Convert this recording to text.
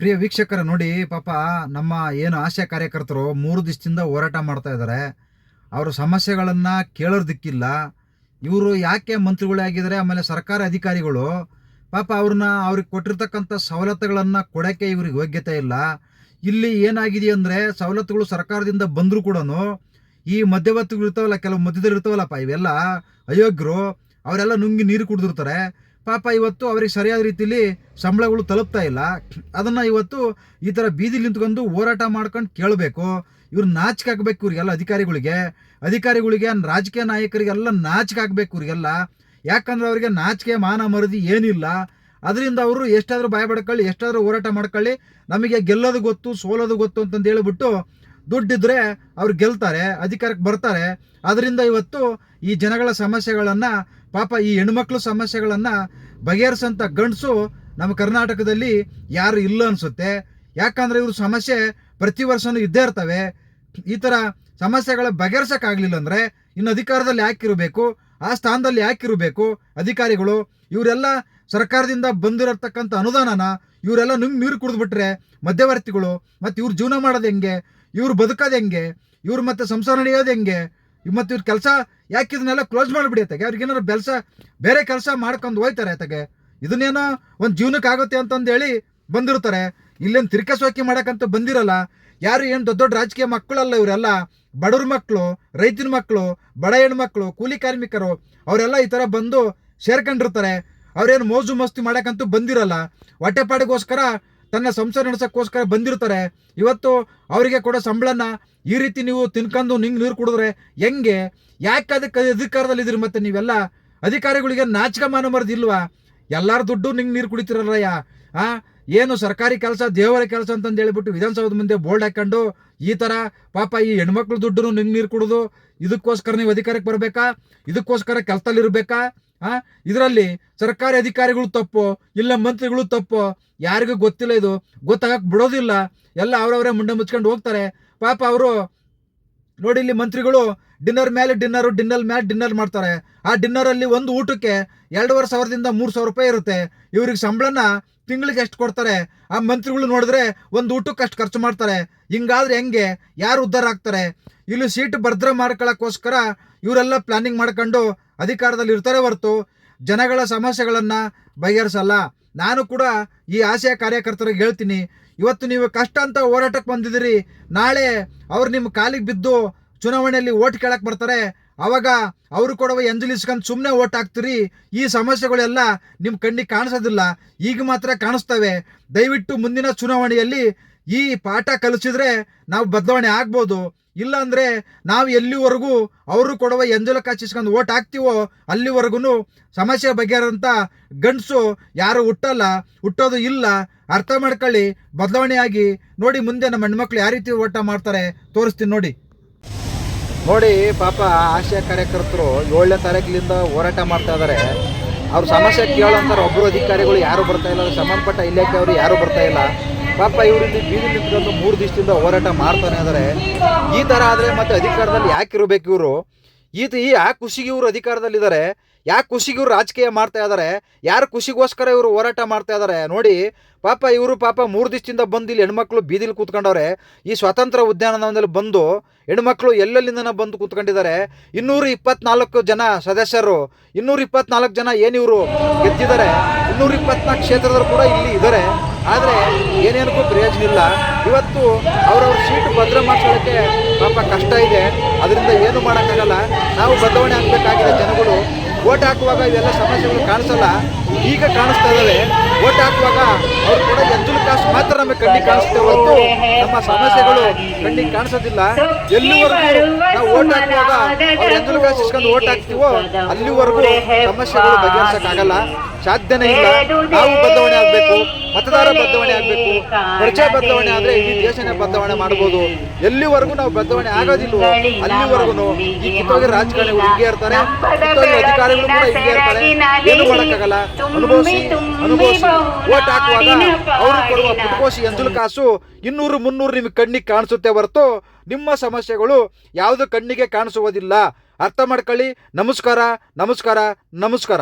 ಪ್ರಿಯ ವೀಕ್ಷಕರ ನೋಡಿ, ಪಾಪ ನಮ್ಮ ಏನು ಆಶಾ ಕಾರ್ಯಕರ್ತರು ಮೂರು ದಿವಸದಿಂದ ಹೋರಾಟ ಮಾಡ್ತಾ ಇದ್ದಾರೆ. ಅವರ ಸಮಸ್ಯೆಗಳನ್ನು ಕೇಳೋದಿಕ್ಕಿಲ್ಲ. ಇವರು ಯಾಕೆ ಮಂತ್ರಿಗಳೇ ಆಗಿದ್ದಾರೆ, ಆಮೇಲೆ ಸರ್ಕಾರ ಅಧಿಕಾರಿಗಳು? ಪಾಪ ಅವ್ರನ್ನ, ಅವ್ರಿಗೆ ಕೊಟ್ಟಿರ್ತಕ್ಕಂಥ ಸವಲತ್ತುಗಳನ್ನು ಕೊಡೋಕ್ಕೆ ಇವ್ರಿಗೆ ಯೋಗ್ಯತೆ ಇಲ್ಲ. ಇಲ್ಲಿ ಏನಾಗಿದೆ ಅಂದರೆ, ಸವಲತ್ತುಗಳು ಸರ್ಕಾರದಿಂದ ಬಂದರೂ ಕೂಡ ಈ ಮಧ್ಯವರ್ತಿಗಳು ಇರ್ತಾವಲ್ಲ, ಕೆಲವು ಮಧ್ಯದಲ್ಲಿ ಇರ್ತಾವಲ್ಲಪ್ಪ ಇವೆಲ್ಲ ಅಯೋಗ್ಯರು, ಅವರೆಲ್ಲ ನುಂಗಿ ನೀರು ಕುಡಿದಿರ್ತಾರೆ. ಪಾಪ ಇವತ್ತು ಅವ್ರಿಗೆ ಸರಿಯಾದ ರೀತಿಯಲ್ಲಿ ಸಂಬಳಗಳು ತಲುಪ್ತಾ ಇಲ್ಲ. ಅದನ್ನು ಇವತ್ತು ಈ ಥರ ಬೀದಿಲಿ ನಿಂತ್ಕೊಂಡು ಹೋರಾಟ ಮಾಡ್ಕೊಂಡು ಕೇಳಬೇಕು. ಇವ್ರು ನಾಚಿಕೆ ಹಾಕ್ಬೇಕು ಇವರಿಗೆಲ್ಲ ಅಧಿಕಾರಿಗಳಿಗೆ. ಅಧಿಕಾರಿಗಳಿಗೆ, ರಾಜಕೀಯ ನಾಯಕರಿಗೆಲ್ಲ ನಾಚಿಕೆ ಹಾಕ್ಬೇಕು ಇವರಿಗೆಲ್ಲ. ಯಾಕಂದ್ರೆ ಅವರಿಗೆ ನಾಚಿಕೆ, ಮಾನ ಮರದಿ ಏನಿಲ್ಲ. ಅದರಿಂದ ಅವರು ಎಷ್ಟಾದರೂ ಭಯ ಪಡ್ಕೊಳ್ಳಿ ಎಷ್ಟಾದರೂ ಹೋರಾಟ ಮಾಡ್ಕೊಳ್ಳಿ. ನಮಗೆ ಗೆಲ್ಲೋದು ಗೊತ್ತು, ಸೋಲೋದು ಗೊತ್ತು ಅಂತಂದು ಹೇಳಿಬಿಟ್ಟು ದುಡ್ಡಿದ್ರೆ ಅವ್ರು ಗೆಲ್ತಾರೆ, ಅಧಿಕಾರಕ್ಕೆ ಬರ್ತಾರೆ. ಅದರಿಂದ ಇವತ್ತು ಈ ಜನಗಳ ಸಮಸ್ಯೆಗಳನ್ನು ಪಾಪ ಈ ಹೆಣ್ಮಕ್ಳು ಸಮಸ್ಯೆಗಳನ್ನು ಬಗೆಹರಿಸೋಂಥ ಗಂಡಸು ನಮ್ಮ ಕರ್ನಾಟಕದಲ್ಲಿ ಯಾರು ಇಲ್ಲ ಅನಿಸುತ್ತೆ. ಯಾಕಂದರೆ ಇವ್ರ ಸಮಸ್ಯೆ ಪ್ರತಿ ವರ್ಷನೂ ಇದ್ದೇ ಇರ್ತವೆ. ಈ ಥರ ಸಮಸ್ಯೆಗಳ ಬಗೆಹರಿಸೋಕ್ಕಾಗಲಿಲ್ಲ ಅಂದರೆ ಇನ್ನು ಅಧಿಕಾರದಲ್ಲಿ ಯಾಕಿರಬೇಕು? ಆ ಸ್ಥಾನದಲ್ಲಿ ಯಾಕಿರಬೇಕು ಅಧಿಕಾರಿಗಳು? ಇವರೆಲ್ಲ ಸರ್ಕಾರದಿಂದ ಬಂದಿರತಕ್ಕಂಥ ಅನುದಾನನ ಇವರೆಲ್ಲ ನುಂಗ್ ನೀರು ಕುಡಿದ್ಬಿಟ್ರೆ ಮಧ್ಯವರ್ತಿಗಳು, ಮತ್ತು ಇವ್ರು ಜೀವನ ಮಾಡೋದು ಹೆಂಗೆ? ಇವ್ರು ಬದುಕೋದು ಹೆಂಗೆ? ಇವ್ರು ಮತ್ತೆ ಸಂಸಾರ ನಡೆಯೋದು ಹೆಂಗೆ? ಮತ್ತು ಇವ್ರ ಕೆಲಸ ಯಾಕೆ ಇದನ್ನೆಲ್ಲ ಕ್ಲೋಸ್ ಮಾಡಿಬಿಡಿ ಅತ್ತಾಗೆ? ಅವ್ರಿಗೆ ಏನಾರು ಕೆಲಸ ಬೇರೆ ಕೆಲಸ ಮಾಡ್ಕೊಂಡು ಹೋಯ್ತಾರೆ ಆಯ್ತಾಗೆ ಇದನ್ನೇನೋ ಒಂದು ಜೀವನಕ್ಕೆ ಆಗುತ್ತೆ ಅಂತಂದು ಹೇಳಿ ಬಂದಿರ್ತಾರೆ. ಇಲ್ಲೇನು ತಿರ್ಕಸೋಕಿ ಮಾಡೋಕ್ಕಂತ ಬಂದಿರಲ್ಲ. ಯಾರು ಏನು ದೊಡ್ಡ ದೊಡ್ಡ ರಾಜಕೀಯ ಮಕ್ಕಳಲ್ಲ ಇವರೆಲ್ಲ. ಬಡವ್ರ ಮಕ್ಕಳು ರೈತನ ಮಕ್ಕಳು ಬಡ ಹೆಣ್ಮಕ್ಳು, ಕೂಲಿ ಕಾರ್ಮಿಕರು, ಅವರೆಲ್ಲ ಈ ಥರ ಬಂದು ಸೇರ್ಕೊಂಡಿರ್ತಾರೆ. ಅವ್ರೇನು ಮೋಜು ಮಸ್ತಿ ಮಾಡೋಕ್ಕಂತೂ ಬಂದಿರಲ್ಲ. ಹೊಟ್ಟೆಪಾಡಿಗೋಸ್ಕರ ತನ್ನ ಸಂಸಾರ ನಡೆಸೋಕ್ಕೋಸ್ಕರ ಬಂದಿರ್ತಾರೆ. ಇವತ್ತು ಅವರಿಗೆ ಕೊಡೋ ಸಂಬಳನ ಈ ರೀತಿ ನೀವು ತಿನ್ಕೊಂಡು ನಿಂಗೆ ನೀರು ಕುಡಿದ್ರೆ ಹೆಂಗೆ? ಯಾಕೆ ಅದಕ್ಕೆ ಅಧಿಕಾರದಲ್ಲಿದ್ದೀರಿ ಮತ್ತೆ ನೀವೆಲ್ಲ? ಅಧಿಕಾರಿಗಳಿಗೆ ನಾಚಿಕೆ ಮಾನ ಮರದಿಲ್ವಾ ಎಲ್ಲರ ದುಡ್ಡು ನಿಂಗೆ ನೀರು ಕುಡಿತಿರಲ್ಲಯ್ಯ? ಆ? ಏನು ಸರ್ಕಾರಿ ಕೆಲಸ, ದೇವರ ಕೆಲಸ ಅಂತಂದು ಹೇಳ್ಬಿಟ್ಟು ವಿಧಾನಸೌಧ ಮುಂದೆ ಬೋರ್ಡ್ ಹಾಕೊಂಡು ಈ ಥರ ಪಾಪ ಈ ಹೆಣ್ಮಕ್ಳು ದುಡ್ಡು ನಿಂಗೆ ನೀರು ಕುಡಿದು, ಇದಕ್ಕೋಸ್ಕರ ನೀವು ಅಧಿಕಾರಕ್ಕೆ ಬರಬೇಕಾ? ಇದಕ್ಕೋಸ್ಕರ ಕೆಲಸದಲ್ಲಿ ಇರಬೇಕಾ ಆ? ಇದರಲ್ಲಿ ಸರ್ಕಾರಿ ಅಧಿಕಾರಿಗಳು ತಪ್ಪು, ಇಲ್ಲ ಮಂತ್ರಿಗಳು ತಪ್ಪು, ಯಾರಿಗೂ ಗೊತ್ತಿಲ್ಲ ಇದು. ಗೊತ್ತಾಗಕ್ಕೆ ಬಿಡೋದಿಲ್ಲ. ಎಲ್ಲ ಅವರವರೇ ಮುಂಡೆ ಮುಚ್ಕೊಂಡು ಹೋಗ್ತಾರೆ. ಪಾಪ ಅವರು, ನೋಡಿ ಇಲ್ಲಿ ಮಂತ್ರಿಗಳು ಡಿನ್ನರ್ ಮೇಲೆ ಡಿನ್ನರು ಡಿನ್ನರ್ ಮೇಲೆ ಡಿನ್ನರ್ ಮಾಡ್ತಾರೆ. ಆ ಡಿನ್ನರಲ್ಲಿ ಒಂದು ಊಟಕ್ಕೆ ಎರಡೂವರೆ ಸಾವಿರದಿಂದ ಮೂರು ಸಾವಿರ ರೂಪಾಯಿ ಇರುತ್ತೆ. ಇವ್ರಿಗೆ ಸಂಬಳನ ತಿಂಗಳಿಗೆ ಎಷ್ಟು ಕೊಡ್ತಾರೆ? ಆ ಮಂತ್ರಿಗಳು ನೋಡಿದ್ರೆ ಒಂದು ಊಟಕ್ಕೆ ಅಷ್ಟು ಖರ್ಚು ಮಾಡ್ತಾರೆ. ಹಿಂಗಾದ್ರೆ ಹೆಂಗೆ? ಯಾರು ಉದ್ಧಾರ ಆಗ್ತಾರೆ? ಇಲ್ಲಿ ಸೀಟ್ ಭದ್ರ ಮಾಡ್ಕೊಳ್ಳೋಕ್ಕೋಸ್ಕರ ಇವರೆಲ್ಲ ಪ್ಲಾನಿಂಗ್ ಮಾಡ್ಕೊಂಡು ಅಧಿಕಾರದಲ್ಲಿ ಇರ್ತಾರೆ ಹೊರತು ಜನಗಳ ಸಮಸ್ಯೆಗಳನ್ನು ಬಗೆಹರಿಸಲ್ಲ. ನಾನು ಕೂಡ ಈ ಆಶಯ ಕಾರ್ಯಕರ್ತರಿಗೆ ಹೇಳ್ತೀನಿ. ಇವತ್ತು ನೀವು ಕಷ್ಟ ಅಂತ ಹೋರಾಟಕ್ಕೆ ಬಂದಿದ್ದೀರಿ. ನಾಳೆ ಅವ್ರು ನಿಮ್ಮ ಕಾಲಿಗೆ ಬಿದ್ದು ಚುನಾವಣೆಯಲ್ಲಿ ಓಟ್ ಕೇಳಕ್ಕೆ ಬರ್ತಾರೆ. ಅವಾಗ ಅವರು ಕೊಡುವ ಎಂಜಲಿಸ್ಕೊಂಡು ಸುಮ್ಮನೆ ಓಟ್ ಹಾಕ್ತೀರಿ. ಈ ಸಮಸ್ಯೆಗಳೆಲ್ಲ ನಿಮ್ಮ ಕಣ್ಣಿಗೆ ಕಾಣಿಸೋದಿಲ್ಲ. ಈಗ ಮಾತ್ರ ಕಾಣಿಸ್ತವೆ. ದಯವಿಟ್ಟು ಮುಂದಿನ ಚುನಾವಣೆಯಲ್ಲಿ ಈ ಪಾಠ ಕಲಿಸಿದ್ರೆ ನಾವು ಬದಲಾವಣೆ ಆಗ್ಬೋದು. ಇಲ್ಲಾಂದರೆ ನಾವು ಎಲ್ಲಿವರೆಗೂ ಅವರು ಕೊಡುವ ಎಂಜಲ ಕಾಚಿಸ್ಕೊಂಡು ಓಟ್ ಹಾಕ್ತೀವೋ ಅಲ್ಲಿವರೆಗೂ ಸಮಸ್ಯೆ ಬಗೆಹರಂತ ಗಂಡಸು ಯಾರು ಹುಟ್ಟಲ್ಲ, ಹುಟ್ಟೋದು ಇಲ್ಲ. ಅರ್ಥ ಮಾಡ್ಕೊಳ್ಳಿ, ಬದಲಾವಣೆಯಾಗಿ ನೋಡಿ ಮುಂದೆ ನಮ್ಮ ಹೆಣ್ಮಕ್ಳು ಯಾವ ರೀತಿ ಓಟ ಮಾಡ್ತಾರೆ ತೋರಿಸ್ತೀನಿ ನೋಡಿ. ನೋಡಿ, ಪಾಪ ಆಶಯ ಕಾರ್ಯಕರ್ತರು ಏಳನೇ ತಾರೀಕಿನಿಂದ ಹೋರಾಟ ಮಾಡ್ತಾ ಇದ್ದಾರೆ. ಅವ್ರ ಸಮಸ್ಯೆ ಕೇಳೋಂತಾರೆ ಒಬ್ಬರು ಅಧಿಕಾರಿಗಳು ಯಾರು ಬರ್ತಾ ಇಲ್ಲ, ಸಂಬಂಧಪಟ್ಟ ಇಲಾಖೆ ಅವರು ಯಾರು ಬರ್ತಾ ಇಲ್ಲ. ಪಾಪ ಇವರು ಇಲ್ಲಿ ಬೀದಿ ನಿಂತ್ಕೊಂಡು ಮೂರು ದಿವಸದಿಂದ ಹೋರಾಟ ಮಾಡ್ತಾನೆ ಆದರೆ ಈ ಥರ ಆದರೆ ಮತ್ತೆ ಅಧಿಕಾರದಲ್ಲಿ ಯಾಕೆ ಇರಬೇಕು ಇವರು? ಈ ಈ ಯಾಕೆ ಖುಷಿಗೆ ಇವರು ಅಧಿಕಾರದಲ್ಲಿದ್ದಾರೆ ಯಾಕೆ ಖುಷಿಗೆ ಇವರು ರಾಜಕೀಯ ಮಾಡ್ತಾ ಇದ್ದಾರೆ ಯಾರು ಖುಷಿಗೋಸ್ಕರ ಇವರು ಹೋರಾಟ ಮಾಡ್ತಾ ಇದ್ದಾರೆ ನೋಡಿ, ಪಾಪ ಇವರು ಪಾಪ ಮೂರು ದಿವಸದಿಂದ ಬಂದು ಇಲ್ಲಿ ಹೆಣ್ಮಕ್ಳು ಬೀದಿಲಿ ಕೂತ್ಕೊಂಡವ್ರೆ. ಈ ಸ್ವಾತಂತ್ರ್ಯ ಉದ್ಯಾನವನದಲ್ಲಿ ಬಂದು ಹೆಣ್ಮಕ್ಳು ಎಲ್ಲೆಲ್ಲಿಂದನ ಬಂದು ಕೂತ್ಕೊಂಡಿದ್ದಾರೆ. ಇನ್ನೂರ ಇಪ್ಪತ್ನಾಲ್ಕು ಜನ ಸದಸ್ಯರು, ಇನ್ನೂರ ಇಪ್ಪತ್ನಾಲ್ಕು ಜನ ಏನು ಇವರು ಗೆದ್ದಿದ್ದಾರೆ. ಇನ್ನೂರ ಇಪ್ಪತ್ನಾಲ್ಕು ಕ್ಷೇತ್ರದವರು ಕೂಡ ಇಲ್ಲಿ ಇದ್ದಾರೆ ಆದರೆ ಏನೇನಕ್ಕೂ ಪ್ರಯೋಜನ ಇಲ್ಲ. ಇವತ್ತು ಅವರವ್ರ ಸೀಟ್ ಭದ್ರ ಮಾಡ್ಕೊಳ್ಳೋಕ್ಕೆ ಪಾಪ ಕಷ್ಟ ಇದೆ. ಅದರಿಂದ ಏನು ಮಾಡೋಕ್ಕಾಗಲ್ಲ. ನಾವು ಬದಲಾವಣೆ ಆಗಬೇಕಾಗಿದೆ ಜನಗಳು. ಓಟ್ ಹಾಕುವಾಗ ಇವೆಲ್ಲ ಸಮಸ್ಯೆಗಳು ಕಾಣಿಸಲ್ಲ. ಈಗ ಕಾಣಿಸ್ತಾ ಇದ್ದಾವೆ. ಓಟ್ ಹಾಕುವಾಗ ಅವ್ರು ಕೂಡ ಎಂಜುಲ್ ಕಾಸು ಮಾತ್ರ ನಮಗೆ ಕಣ್ಣಿಗೆ ಕಾಣಿಸುತ್ತೆ ಹೊರತು ನಮ್ಮ ಸಮಸ್ಯೆಗಳು ಕಣ್ಣಿಗೆ ಕಾಣಿಸೋದಿಲ್ಲ. ಎಲ್ಲಿವರೆಗೂ ನಾವು ಓಟ್ ಹಾಕುವಾಗ ಅವ್ರು ಎಂಜುಲ್ ಕಾಸು ಇಸ್ಕೊಂಡು ಓಟ್ ಹಾಕ್ತೀವೋ, ಅಲ್ಲಿವರೆಗೂ ಸಮಸ್ಯೆಗಳು ಬಗೆಹರಿಸಕ್ಕಾಗಲ್ಲ. ಸಾಧ್ಯನೇ ಇಲ್ಲ ನಾವು ಬದಲಾವಣೆ ಆಗಬೇಕು, ಮತದಾರ ಬದಲಾವಣೆ ಆಗಬೇಕು ಪರಿಚಯ ಬದಲಾವಣೆ ಆದರೆ ಇಡೀ ದೇಶನೇ ಬದಲಾವಣೆ ಮಾಡ್ಬೋದು. ಎಲ್ಲಿವರೆಗೂ ನಾವು ಬದಲಾವಣೆ ಆಗೋದಿಲ್ವೋ, ಅಲ್ಲಿವರೆಗೂ ಈ ಕಿತ್ತೋಗಿ ರಾಜಕಾರಣಿಗಳು ಹಿಂಗೆ ಇರ್ತಾರೆ ಅಧಿಕಾರಿಗಳು ಕೂಡ ಹಿಂಗೆ ಇರ್ತಾರೆ. ಏನು ಮಾಡೋಕ್ಕಾಗಲ್ಲ. ಅನುಭವಿಸಿ ಅನುಭವಿಸಿ. ಓಟ್ ಹಾಕುವಾಗ ಅವರು ಕೊಡುವ ಪುಟ್ಕೋಸಿ ಎಂಜುಲ್ ಕಾಸು ಇನ್ನೂರು, ಮುನ್ನೂರು ನಿಮಗೆ ಕಣ್ಣಿಗೆ ಕಾಣಿಸುತ್ತೆ ಹೊರತು ನಿಮ್ಮ ಸಮಸ್ಯೆಗಳು ಯಾವುದು ಕಣ್ಣಿಗೆ ಕಾಣಿಸುವುದಿಲ್ಲ. ಅರ್ಥ ಮಾಡ್ಕೊಳ್ಳಿ. ನಮಸ್ಕಾರ ನಮಸ್ಕಾರ ನಮಸ್ಕಾರ.